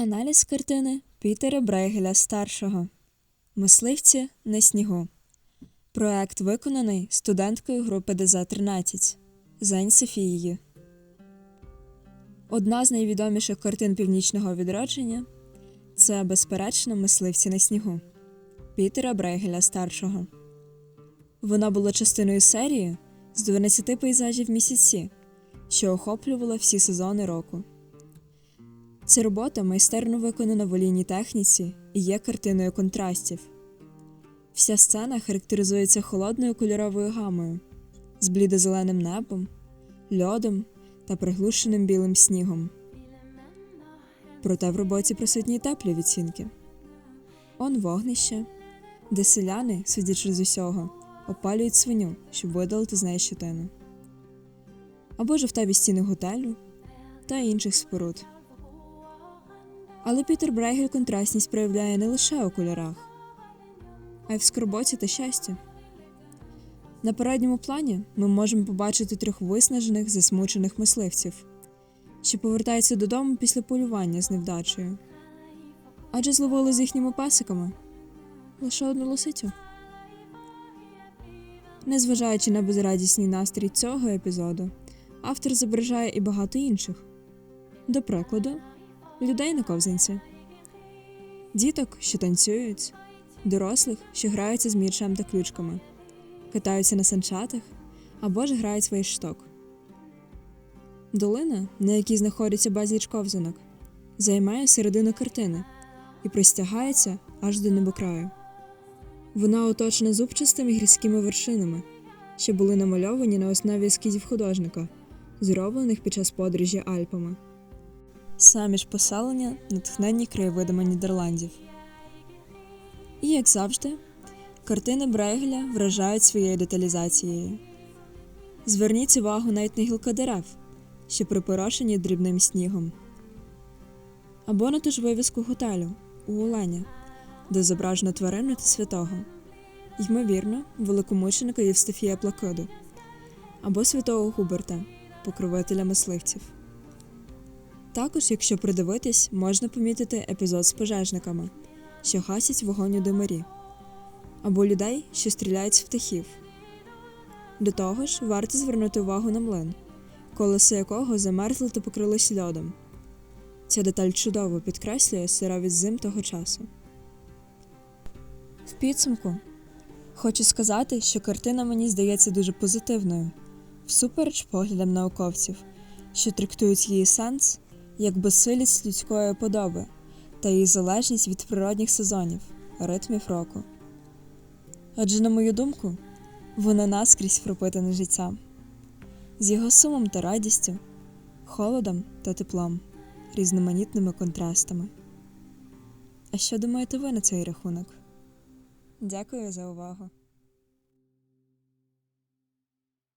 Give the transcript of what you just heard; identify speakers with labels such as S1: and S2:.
S1: Аналіз картини Пітера Брейгеля старшого Мисливці на снігу. Проект виконаний студенткою групи ДЗ-13 Зень Софією. Одна з найвідоміших картин північного відродження це, безперечно, мисливці на снігу Пітера Брейгеля старшого. Вона була частиною серії з 12 пейзажів місяці, що охоплювала всі сезони року. Ця робота майстерно виконана в олійній техніці і є картиною контрастів. Вся сцена характеризується холодною кольоровою гамою з блідо-зеленим небом, льодом та приглушеним білим снігом. Проте в роботі присутні теплі відцінки. Он вогнище, де селяни, судячи з усього, опалюють свиню, щоб видалити з неї щетину. Або жовтаві стіни готелю та інших споруд. Але Пітер Брейгель контрастність проявляє не лише у кольорах, а й в скорботі та щасті. На передньому плані ми можемо побачити трьох виснажених, засмучених мисливців, що повертаються додому після полювання з невдачею. Адже зловили з їхніми пасиками лише одну лисицю. Незважаючи на безрадісний настрій цього епізоду, автор зображає і багато інших. До прикладу, людей на ковзанці, діток, що танцюють, дорослих, що граються з м'ячем та ключками, катаються на санчатах або ж грають свій шток. Долина, на якій знаходиться безліч ковзанок, займає середину картини і простягається аж до небокраю. Вона оточена зубчастими гірськими вершинами, що були намальовані на основі ескізів художника, зроблених під час подорожі Альпами. Самі ж поселення натхненні краєвидами Нідерландів. І, як завжди, картини Брейгеля вражають своєю деталізацією. Зверніть увагу навіть на гілка дерев, що припорошені дрібним снігом, або на ту ж вивіску готелю у Оленя, де зображено тварину та святого, ймовірно, великомученика Євстафія Плакиду, або святого Губерта, покровителя мисливців. Також, якщо придивитись, можна помітити епізод з пожежниками, що гасять вогонь у димарі, або людей, що стріляють з птахів. До того ж, варто звернути увагу на млин, колесо якого замерзло та покрилось льодом. Ця деталь чудово підкреслює суровість зим того часу. В підсумку хочу сказати, що картина мені здається дуже позитивною, всупереч поглядам науковців, що трактують її сенс як безсилість людської подоби та її залежність від природних сезонів, ритмів року. Адже, на мою думку, вона наскрізь пропитана життям, з його сумом та радістю, холодом та теплом, різноманітними контрастами. А що думаєте ви на цей рахунок? Дякую за увагу!